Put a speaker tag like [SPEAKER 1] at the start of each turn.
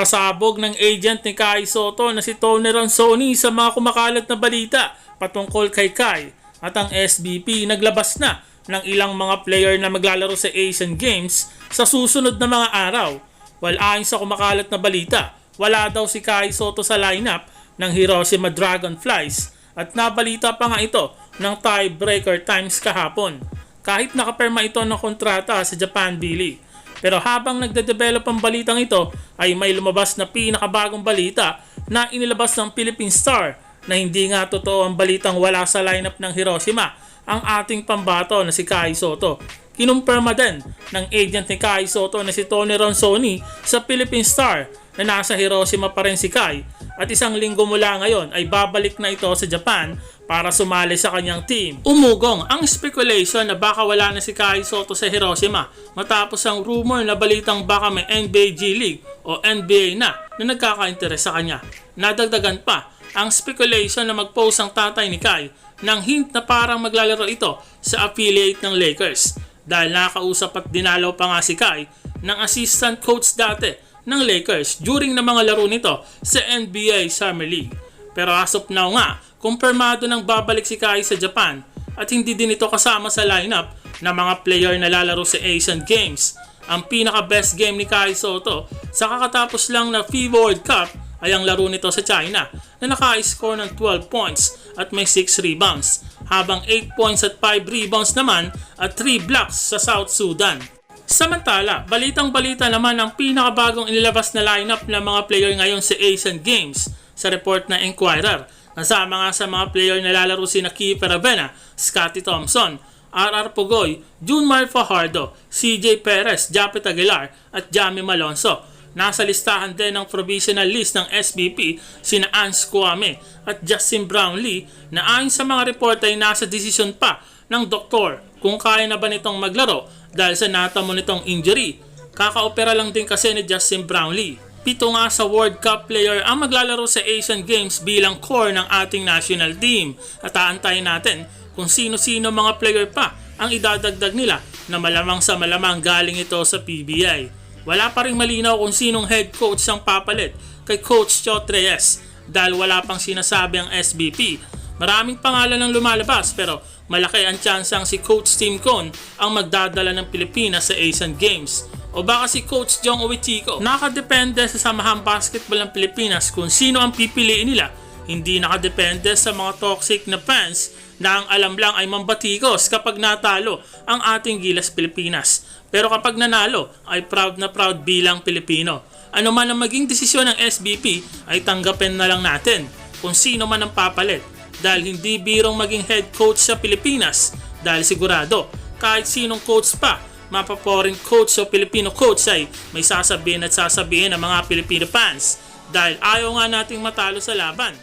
[SPEAKER 1] Pasabog ng agent ni Kai Soto na si Tony Ronzoni sa mga kumakalat na balita patungkol kay Kai at ang SBP naglabas na ng ilang mga player na maglalaro sa Asian Games sa susunod na mga araw. While ayon sa kumakalat na balita, wala daw si Kai Soto sa lineup ng Hiroshima Dragonflies at nabalita pa nga ito ng tiebreaker times kahapon. Kahit nakaperma ito ng kontrata sa Japan B-League. Pero habang nagde-develop ang balitang ito ay may lumabas na pinakabagong balita na inilabas ng Philippine Star na hindi nga totoo ang balitang wala sa lineup ng Hiroshima ang ating pambato na si Kai Soto. Kinumpirma din ng agent ni Kai Soto na si Tony Ronzoni sa Philippine Star na nasa Hiroshima pa rin si Kai at isang linggo mula ngayon ay babalik na ito sa Japan para sumali sa kanyang team. Umugong ang speculation na baka wala na si Kai Soto sa Hiroshima matapos ang rumor na balitang baka may NBA G League o NBA na na nagkaka-interes sa kanya. Nadagdagan pa ang speculation na mag-post ang tatay ni Kai ng hint na parang maglalaro ito sa affiliate ng Lakers dahil nakakausap at dinalaw pa nga si Kai ng assistant coach dati ng Lakers during na mga laro nito sa NBA Summer League. Pero as of now nga, kumpirmado nang babalik si Kai sa Japan at hindi din ito kasama sa lineup ng mga player na lalaro sa Asian Games. Ang pinaka-best game ni Kai Soto sa kakatapos lang na FIBA World Cup ay ang laro nito sa China na naka-score ng 12 points at may 6 rebounds habang 8 points at 5 rebounds naman at 3 blocks sa South Sudan. Samantala, balitang balita naman ang pinakabagong inilabas na lineup ng mga player ngayon sa Asian Games sa report na Inquirer. Kasama nga sa mga player na lalaro si Kiefer Avena, Scotty Thompson, RR Pugoy, Junmar Fajardo, CJ Perez, Japet Aguilar at Jamie Malonzo. Nasa listahan din ng provisional list ng SBP sina Ans Kwame at Justin Brownlee na ayon sa mga report ay nasa desisyon pa ng doktor kung kaya na ba nitong maglaro dahil sa natamo nitong injury. Kakaopera lang din kasi ni Justin Brownlee. Pito nga sa World Cup player ang maglalaro sa Asian Games bilang core ng ating national team. At aantayin natin kung sino-sino mga player pa ang idadagdag nila na malamang sa malamang galing ito sa PBI. Wala pa rin malinaw kung sinong head coach ang papalit kay Coach Chot Reyes dahil wala pang sinasabi ang SBP. Maraming pangalan ang lumalabas pero malaki ang tsansang si Coach Tim Cone ang magdadala ng Pilipinas sa Asian Games. O baka si Coach Jong Uichico. Nakadepende sa samahang basketball ng Pilipinas kung sino ang pipiliin nila. Hindi nakadepende sa mga toxic na fans na ang alam lang ay mambatikos kapag natalo ang ating Gilas Pilipinas. Pero kapag nanalo, ay proud na proud bilang Pilipino. Ano man ang maging desisyon ng SBP ay tanggapin na lang natin kung sino man ang papalit dahil hindi birong maging head coach sa Pilipinas dahil sigurado kahit sinong coach pa mapaporing coach o Filipino coach ay may sasabihin at sasabihin ng mga Filipino fans dahil ayaw nga nating matalo sa laban.